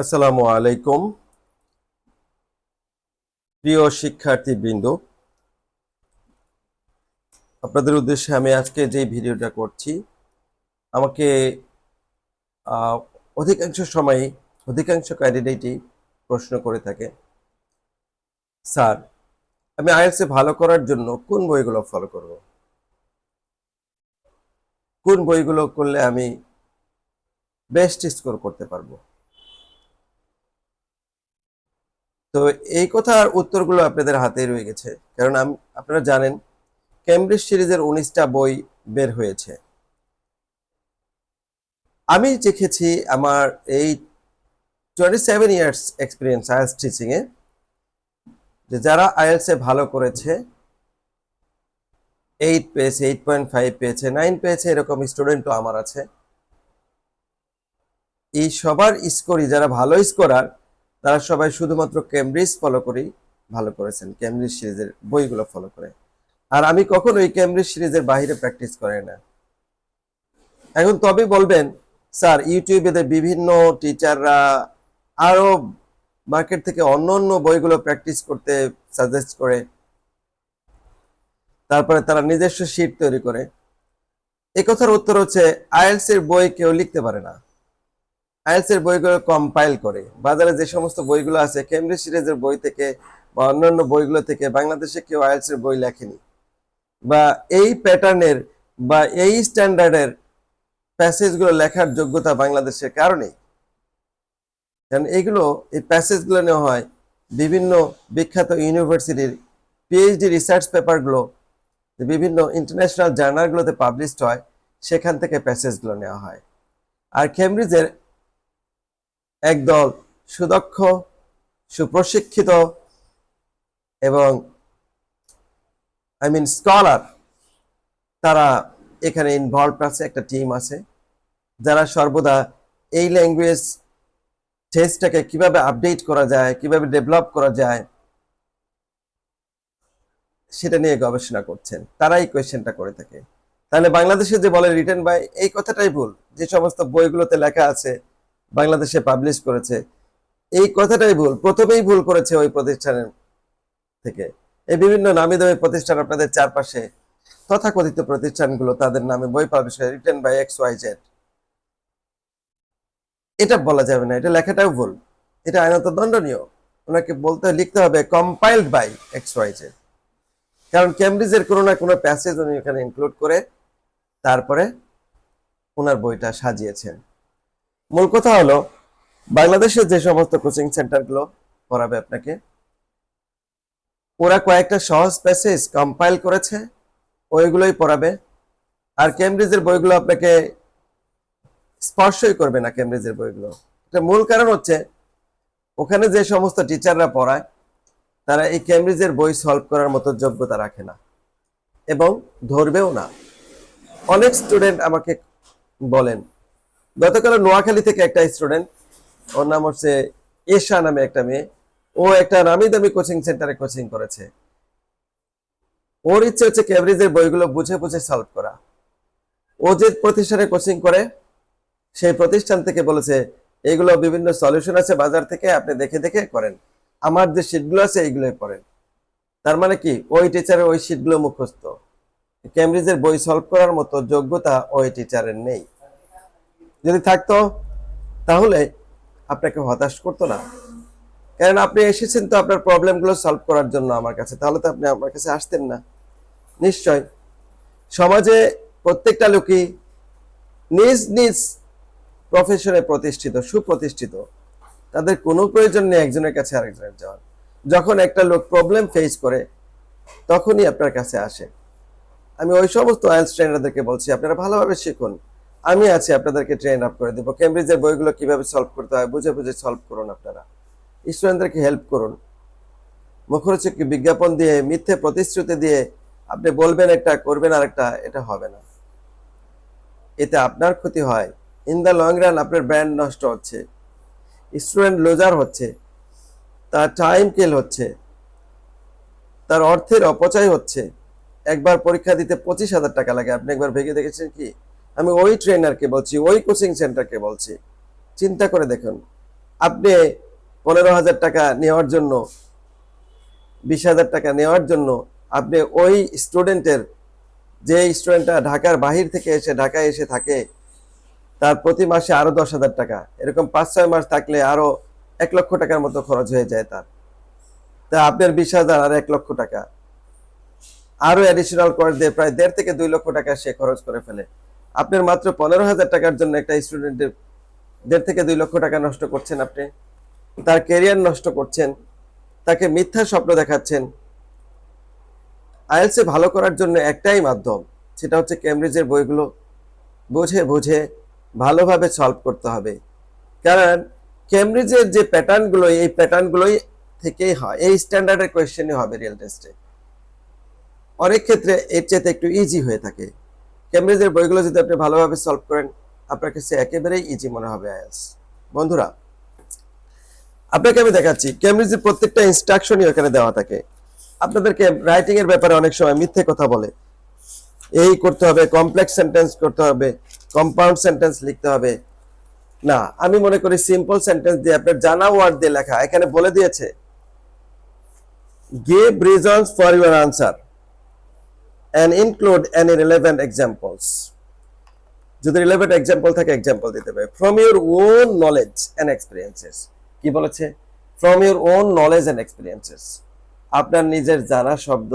আসসালামু আলাইকুম। প্রিয় শিক্ষার্থী বৃন্দ আপনাদের উদ্দেশ্যে আমি আজকে যে ভিডিওটা করছি, আমাকে অধিকাংশ সময় অধিকাংশ ক্যান্ডিডেটই প্রশ্ন করে থাকে, স্যার, আমি আইএলসে ভালো করার জন্য কোন বইগুলো ফলো করব? কোন বইগুলো করলে আমি বেস্ট স্কোর করতে পারব? তো এই কথার উত্তরগুলো আপনাদের হাতে রয়ে গেছে। কারণ আপনারা জানেন কেমব্রিজ সিরিজের উনিশটা বই বের হয়েছে। আমি দেখেছি আমার এই twenty seven years experience IELTS teaching এ, যে যারা আইএলস এ ভালো করেছে এইট পেয়েছে এইট পয়েন্ট ফাইভ পেয়েছে নাইন পেয়েছে, এরকম স্টুডেন্টও আমার আছে। এই সবার স্কোরই যারা ভালো স্কোরার তারা সবাই শুধুমাত্র কেমব্রিজ ফলো করেই ভালো করেছেন। কেমব্রিজ সিরিজের বইগুলো ফলো করে। আর আমি কখনোই কেমব্রিজ সিরিজের বাইরে প্র্যাকটিস করে না। এখন তবে বলবেন, স্যার ইউটিউবে বিভিন্ন টিচাররা আরও মার্কেট থেকে অন্য অন্য বইগুলো প্র্যাকটিস করতে সাজেস্ট করে। তারপরে তারা নিজস্ব শিট তৈরি করে। এই কথার উত্তর হচ্ছে আইএলস এর বই কেউ লিখতে পারে না। আইএলস এর বইগুলো কম্পাইল করে। বাজারে যে সমস্ত বইগুলো আছে কেমব্রিজ সিরিজের বই থেকে বা অন্যান্য বইগুলো থেকে বাংলাদেশে কেউ আইএলসের বই লেখেনি। বা এই প্যাটার্নের বা এই স্ট্যান্ডার্ডের প্যাসেজগুলো লেখার যোগ্যতা বাংলাদেশের কারণে কারণ এইগুলো, এই প্যাসেজগুলো নেওয়া হয় বিভিন্ন বিখ্যাত ইউনিভার্সিটির পিএইচডি রিসার্চ পেপারগুলো বিভিন্ন ইন্টারন্যাশনাল জার্নালগুলোতে পাবলিশড হয়, সেখান থেকে প্যাসেজগুলো নেওয়া হয়। আর কেমব্রিজের একদল সুদক্ষ, সুপ্রশিক্ষিত এবং আই মিন স্কলার তারা এখানে ইনভলভ আছে, একটা টিম আছে, যারা সর্বদা এই ল্যাঙ্গুয়েজ টেস্টটাকে কীভাবে আপডেট করা যায়, কীভাবে ডেভেলপ করা যায়, সেটা নিয়ে গবেষণা করছেন। তারা এই কোয়েশ্চেনটা করে থাকে। তাহলে বাংলাদেশে যে বলে রিটার্ন বাই এই কথাটাই ভুল। যে সমস্ত বইগুলোতে লেখা আছে বাংলাদেশে পাবলিশ করেছে। এই কথাটাই ভুল, প্রথমেই ভুল করেছে ওই প্রতিষ্ঠানের থেকে। এই বিভিন্ন নামি দামি প্রতিষ্ঠান আপনাদের চারপাশে, তথাকথিত প্রতিষ্ঠানগুলো তাদের নামে বই পাবলিশ করে written by X Y Z এটা বলা যাবে না, এটা লেখাটাও ভুল। এটা আইনত দণ্ডনীয়। ওনাকে বলতে লিখতে হবে compiled by X Y Z কারণ কেমব্রিজের কোনো না কোনো প্যাসেজ উনি এখানে ইনক্লুড করে, তারপরে ওনার বইটা সাজিয়েছেন। মূল কথা হলো, বাংলাদেশের যে সমস্ত কোচিং সেন্টারগুলো পড়াবে আপনাকে, ওরা কয়েকটা সহজ প্যাসেজ কম্পাইল করেছে, ওইগুলোই পড়াবে। আর কেমব্রিজের বইগুলো আপনাকে স্পর্শই করবে না কেমব্রিজের বইগুলো। এটা মূল কারণ হচ্ছে, ওখানে যে সমস্ত টিচাররা পড়ায়, তারা এই কেমব্রিজের বই সলভ করার মতো যোগ্যতা রাখে না এবং ধরবেও না। অনেক স্টুডেন্ট আমাকে বলেন গতকাল নোয়াখালী থেকে একটা স্টুডেন্ট ওর নাম হচ্ছে এশা নামে একটা মেয়ে, ও একটা নামি দামি কোচিং সেন্টারে কোচিং করেছে। ওর ইচ্ছে হচ্ছে ক্যামব্রিজের বইগুলো বুঝে বুঝে সলভ করা। ও যে প্রতিষ্ঠানে কোচিং করে, সেই প্রতিষ্ঠান থেকে বলেছে, এগুলো বিভিন্ন সলিউশন আছে বাজার থেকে, আপনি দেখে দেখে করেন। আমার যে শিটগুলো আছে, এইগুলোই পড়েন। তার মানে কি? ওই টিচারের ওই শিটগুলো মুখস্থ। ক্যামব্রিজের বই সলভ করার মতো যোগ্যতা ওই টিচারের নেই। যদি থাকতো, তাহলে আপনাকে হতাশ করতো না। কারণ আপনি এসেছেন তো আপনার প্রবলেমগুলো সলভ করার জন্য আমার কাছে। তাহলে তো আপনি আমার কাছে আসতেন না। নিশ্চয়। সমাজে প্রত্যেকটা লোকই নিজ নিজ প্রফেশনে প্রতিষ্ঠিত, সুপ্রতিষ্ঠিত। তাদের কোনো প্রয়োজন নেই একজনের কাছে আরেকজনের যাওয়ার। যখন একটা লোক প্রবলেম ফেস করে, তখনই আপনার কাছে আসে। আমি ওই সমস্ত আইএলস ট্রেনারদেরকে বলছি, আপনারা ভালোভাবে শিখুন। আমি আছি, আপনাদেরকে ট্রেন আপ করে দেবো। কেমব্রিজের বইগুলো কীভাবে সলভ করতে হয়, বুঝে বুঝে সলভ করুন আপনারা। স্টুডেন্টদেরকে হেল্প করুন। মুখরোচক বিজ্ঞাপন দিয়ে, মিথ্যে প্রতিশ্রুতি দিয়ে আপনি বলবেন একটা, করবেন আরেকটা, এটা হবে না। এতে আপনার ক্ষতি হয়। ইন দ্য লং রান আপনার ব্র্যান্ড নষ্ট হচ্ছে। স্টুডেন্ট লোজার হচ্ছে। তার টাইম কেল হচ্ছে। তার অর্থের অপচয় হচ্ছে। একবার পরীক্ষা দিতে পঁচিশ হাজার টাকা লাগে। আপনি একবার ভেবে দেখেছেন কি? আমি ওই ট্রেনারকে বলছি, ওই কোচিং সেন্টারকে বলছি, চিন্তা করে দেখুন। আপনি পনেরো হাজার টাকা নেওয়ার জন্য, বিশ হাজার টাকা নেওয়ার জন্য আপনি ওই স্টুডেন্টের যে স্টুডেন্টটা ঢাকার বাহির থেকে এসে ঢাকায় এসে থাকে, তার প্রতি মাসে আরও দশ হাজার টাকা। এরকম পাঁচ, ছয় মাস থাকলে আরও এক লক্ষ টাকার মতো খরচ হয়ে যায় তার। তা আপনার বিশ হাজার আর এক লক্ষ টাকা। আরও অ্যাডিশনাল করে দিয়ে প্রায় দেড় থেকে দুই লক্ষ টাকা সে খরচ করে ফেলে। আপনার মাত্র পনেরো হাজার টাকার জন্য একটা স্টুডেন্টের দেড় থেকে দুই লক্ষ টাকা নষ্ট করছেন আপনি। তার ক্যারিয়ার নষ্ট করছেন, তাকে মিথ্যা স্বপ্ন দেখাচ্ছেন। আইএলসে ভালো করার জন্য একটাই মাধ্যম, সেটা হচ্ছে ক্যামব্রিজের বইগুলো বুঝে বুঝে ভালোভাবে সলভ করতে হবে। কারণ ক্যামব্রিজের যে প্যাটার্নগুলো এই প্যাটার্নগুলোই থেকেই হয়, এই স্ট্যান্ডার্ডের কোয়েশ্চেনই হবে রিয়েল টেস্টে অনেক ক্ষেত্রে এর চেয়ে একটু ইজি হয়ে থাকে। ক্যামব্রিজের বইগুলো যদি আপনি ভালোভাবে সলভ করেন, আপনার কাছে একেবারেই ইজি মনে হবে আইএলস বন্ধুরা, আপনাকে আমি দেখাচ্ছি ক্যামব্রিজের প্রত্যেকটা ইনস্ট্রাকশনই ওখানে দেওয়া থাকে। আপনাদেরকে রাইটিং এর ব্যাপারে অনেক সময় মিথ্যে কথা বলে। এই করতে হবে কমপ্লেক্স সেন্টেন্স করতে হবে কম্পাউন্ড সেন্টেন্স লিখতে হবে। না, আমি মনে করি সিম্পল সেন্টেন্স দিয়ে আপনার জানা ওয়ার্ড দিয়ে লেখা, এখানে বলে দিয়েছে give reasons for your answer and include any relevant examples. যদি রিলেভেন্ট এক্সাম্পল থাকে এক্সাম্পল দিতে হবে। From your own knowledge and experiences কি বলেছে? From your own knowledge and experiences আপনার নিজের জানা শব্দ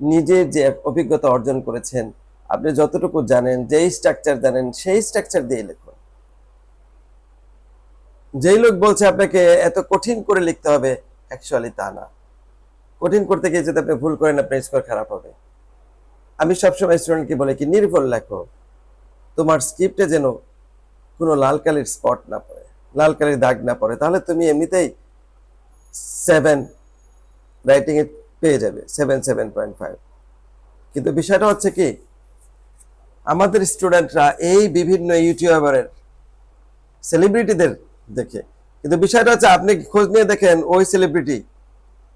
নিজে যে অভিজ্ঞতা অর্জন করেছেন, আপনি যতটুকু জানেন, যেই স্ট্রাকচার জানেন, সেই স্ট্রাকচার দিয়ে লিখুন। যেই লোক বলছে, আপনাকে এত কঠিন করে লিখতে হবে অ্যাকচুয়ালি তা না। কঠিন করতে গিয়ে যদি আপনি ভুল করেন, আপনার স্কোর খারাপ হবে। আমি সবসময় স্টুডেন্টকে বলি কি, নির্ভুল লেখো। তোমার স্ক্রিপ্টে যেন কোনো লাল কালির স্পট না পড়ে, লাল কালির দাগ না পড়ে, তাহলে তুমি এমনিতেই সেভেন রাইটিংয়ে পেয়ে যাবে সেভেন সেভেন পয়েন্ট ফাইভ কিন্তু বিষয়টা হচ্ছে কি, আমাদের স্টুডেন্টরা এই বিভিন্ন ইউটিউবারের সেলিব্রিটিদের দেখে। কিন্তু বিষয়টা হচ্ছে, আপনি খোঁজ নিয়ে দেখেন ওই সেলিব্রিটি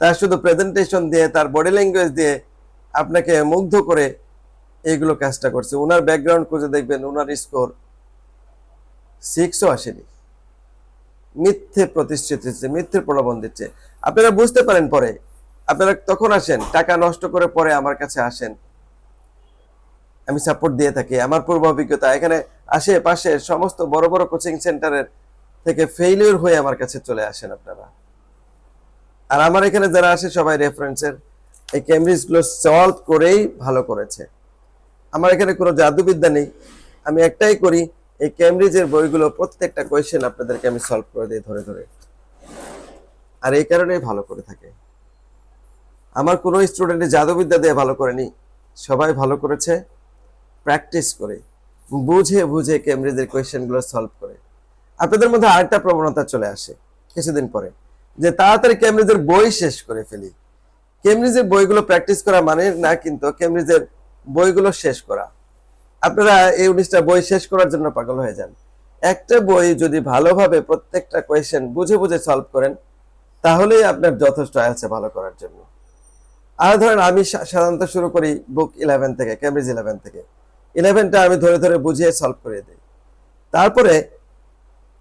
তার শুধু প্রেজেন্টেশন দিয়ে, তার বডি ল্যাঙ্গুয়েজ দিয়ে আপনাকে মুগ্ধ করে এইগুলো কাজটা করছে। ওনার ব্যাকগ্রাউন্ড খুঁজে দেখবেন ওনার স্কোর সিক্সও আসেনি মিথ্যে প্রতিষ্ঠিত হচ্ছে মিথ্যে প্রলোভন দিচ্ছে। আপনারা বুঝতে পারেন পরে, আপনারা তখন আসেন, টাকা নষ্ট করে পরে আমার কাছে আসেন। আমি সাপোর্ট দিয়ে থাকি, আমার পূর্ব অভিজ্ঞতা। এখানে আশেপাশে সমস্ত বড় বড় কোচিং সেন্টারের থেকে ফেইলিওর হয়ে আমার কাছে চলে আসেন আপনারা। আর আমার এখানে যারা আসে সবাই রেফারেন্সের এই ক্যামব্রিজগুলো সলভ করেই ভালো করেছে। আমার এখানে কোনো জাদুবিদ্যা নেই। আমি একটাই করি, এই ক্যামব্রিজের বইগুলো প্রত্যেকটা কোয়েশ্চেন আপনাদেরকে আমি সলভ করে দিই ধরে ধরে। আর এই কারণেই ভালো করে থাকে। আমার কোনো স্টুডেন্টে জাদুবিদ্যা দিয়ে ভালো করেনি। সবাই ভালো করেছে। প্র্যাকটিস করে। বুঝে বুঝে ক্যামব্রিজের কোয়েশ্চেনগুলো সলভ করে। আপনাদের মধ্যে আরেকটা প্রবণতা চলে আসে, কিছুদিন পরে। যে তাড়াতাড়ি ক্যামব্রিজের বই শেষ করে ফেলি। ক্যামব্রিজের বইগুলো প্র্যাকটিস করা মানে না কিন্তু ক্যামব্রিজের বইগুলো শেষ করা। আপনারা এই উনিশটা বই শেষ করার জন্য পাগল হয়ে যান। একটা বই যদি ভালোভাবে প্রত্যেকটা কোয়েশ্চেন বুঝে বুঝে সলভ করেন, তাহলেই আপনার যথেষ্ট আছে ভালো করার জন্য। আর ধরেন আমি সাধারণত শুরু করি বুক ইলেভেন থেকে কেমব্রিজ ইলেভেন থেকে। ইলেভেনটা আমি ধরে ধরে বুঝিয়ে সলভ করে দিই। তারপরে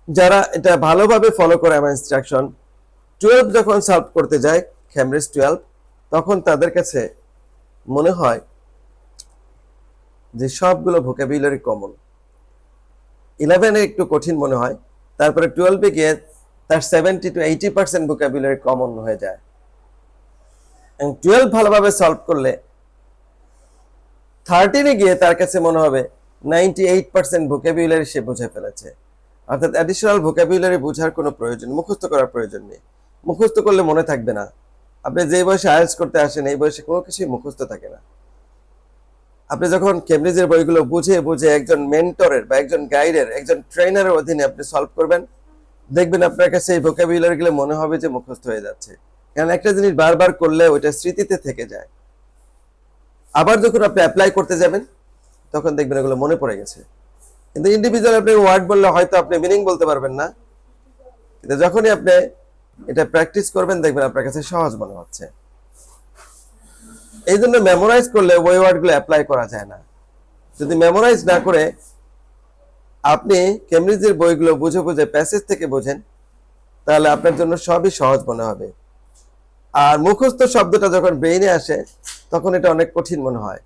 যারা এটা ভালোভাবে ফলো করে আমার ইনস্ট্রাকশন টুয়েলভ যখন সলভ করতে যায় ক্যামব্রিজ টুয়েলভ, তখন তাদের কাছে মনে হয় যে সবগুলো ভোকাবুলারি কমন ইলেভেনে একটু কঠিন মনে হয়, তারপরে টুয়েলভে গিয়ে তার seventy two eighty percent vocabulary common হয়ে যায়। টুয়েলভ ভালোভাবে সলভ করলে থার্টিনে গিয়ে তার কাছে মনে হবে নাইনটি এইট পার্সেন্ট ভোকাবুলারি সে বুঝে ফেলেছে। অর্থাৎ অ্যাডিশনাল ভোকাবুলারি বোঝার কোনো প্রয়োজন, মুখস্থ করার প্রয়োজন নেই। মুখস্থ করলে মনে থাকবে না। আপনি যে বয়সে আয়েলস করতে আসেন, এই বয়সে কোনো কিছুই মুখস্থ থাকে না। আপনি যখন কেমব্রিজের বইগুলো বুঝে বুঝে একজন মেন্টরের বা একজন গাইডের, একজন ট্রেনারের অধীনে আপনি সলভ করবেন, দেখবেন আপনার কাছে এই ভোকাবুলারি গুলো মনে হবে যে মুখস্থ হয়ে যাচ্ছে। কারণ একটা জিনিস বারবার করলে ওইটা স্মৃতিতে থেকে যায়। আবার যখন আপনি অ্যাপ্লাই করতে যাবেন, তখন দেখবেন এগুলো মনে পড়ে গেছে। কিন্তু ইন্ডিভিজুয়াল আপনি ওয়ার্ড বললে হয়তো আপনি মিনিং বলতে পারবেন না। কিন্তু যখনই আপনি এটা প্র্যাকটিস করবেন, দেখবেন আপনার কাছে সহজ মনে হচ্ছে। এই জন্য মেমোরাইজ করলে ওই ওয়ার্ডগুলো অ্যাপ্লাই করা যায় না। যদি মেমোরাইজ না করে আপনি কেমব্রিজের বইগুলো বুঝে বুঝে প্যাসেজ থেকে বোঝেন, তাহলে আপনার জন্য সবই সহজ মনে হবে। আর মুখস্থ শব্দটা যখন ব্রেইনে আসে, তখন এটা অনেক কঠিন মনে হয়।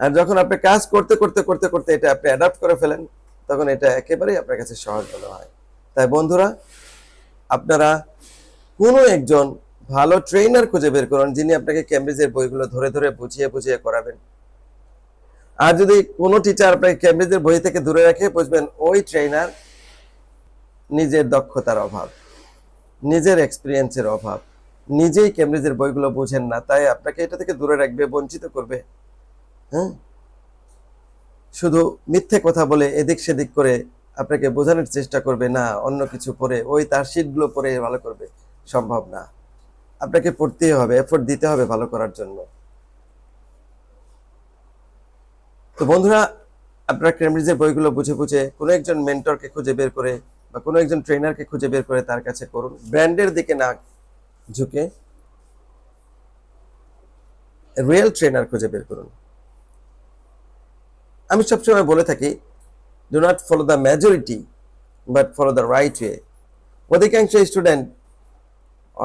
আর যখন আপনি কাজ করতে করতে করতে করতে এটা আপনি অ্যাডাপ্ট করে ফেলেন, তখন এটা একেবারেই আপনার কাছে সহজ মনে হয়। তাই বন্ধুরা, আপনারা কোনো একজন ভালো ট্রেনার খুঁজে বের করুন যিনি আপনাকে ক্যামব্রিজের বইগুলো ধরে ধরে বুঝিয়ে বুঝিয়ে করাবেন। আর যদি কোনো টিচার আপনাকে ক্যামব্রিজের বই থেকে দূরে রাখে বুঝবেন, ওই ট্রেনার নিজের দক্ষতার অভাব, নিজের এক্সপিরিয়েন্সের অভাব, নিজেই ক্যামব্রিজের বইগুলো বোঝেন না, তাই আপনাকে এটা থেকে দূরে রাখবে, বঞ্চিত করবে। হ্যাঁ? শুধু মিথ্যে কথা বলে এদিক সেদিক করে আপনাকে বোঝানোর চেষ্টা করবে না, অন্য কিছু পরে ওই তার শিটগুলো পরে ভালো করবে। সম্ভব না। আপনাকে পড়তেই হবে এফোর্ট দিতে হবে ভালো করার জন্য। তো বন্ধুরা, আপনারা ক্যামব্রিজের বইগুলো বুঝে বুঝে কোনো একজন মেন্টরকে খুঁজে বের করে বা কোনো একজন ট্রেনারকে খুঁজে বের করে তার কাছে করুন ব্র্যান্ডের দিকে না ঝুঁকে রিয়েল ট্রেনার খুঁজে বের করুন। আমি সবসময় বলে থাকি do not follow the majority but follow the right way অধিকাংশ স্টুডেন্ট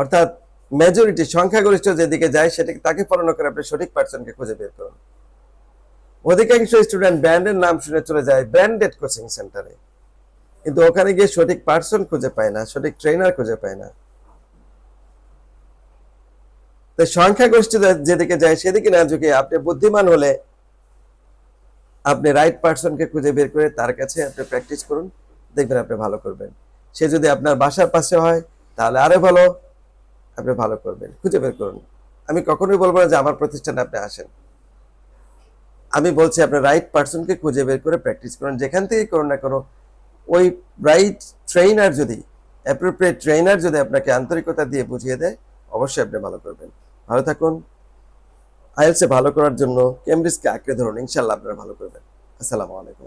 অর্থাৎ মেজরিটি সংখ্যাগরিষ্ঠ যেদিকে যায়, সেটাকে তাকে ফলো করে আপনি সঠিক পার্সনকে খুঁজে বের করুন। অধিকাংশ স্টুডেন্ট ব্র্যান্ডের নাম শুনে চলে যায় ব্র্যান্ডেড কোচিং সেন্টারে কিন্তু ওখানে গিয়ে সঠিক পার্সন খুঁজে পায় না, সঠিক ট্রেনার খুঁজে পায় না। তো সংখ্যাগোষ্ঠী যেদিকে যায়, সেদিকে না ঝুঁকে আপনি বুদ্ধিমান হলে আপনি রাইট পার্সনকে খুঁজে বের করে তার কাছে আপনি প্র্যাকটিস করুন, দেখবেন আপনি ভালো করবেন। সে যদি আপনার বাসার পাশে হয়, তাহলে আরও ভালো। আপনি ভালো করবেন, খুঁজে বের করুন। আমি কখনোই বলব না যে আমার প্রতিষ্ঠানে আপনি আসেন। আমি বলছি আপনি রাইট পার্সনকে খুঁজে বের করে প্র্যাকটিস করুন। যেখান থেকেই করুন না কোনো, ওই রাইট ট্রেনার যদি অ্যাপ্রোপ্রিয়েট ট্রেনার যদি আপনাকে আন্তরিকতা দিয়ে বুঝিয়ে দেয়, অবশ্যই আপনি ভালো করবেন। ভালো থাকুন। আইএলসে ভালো করার জন্য কেমব্রিজকে আঁকড়ে ধরুন। ইনশাল্লাহ আপনারা ভালো করবেন। আসসালামু আলাইকুম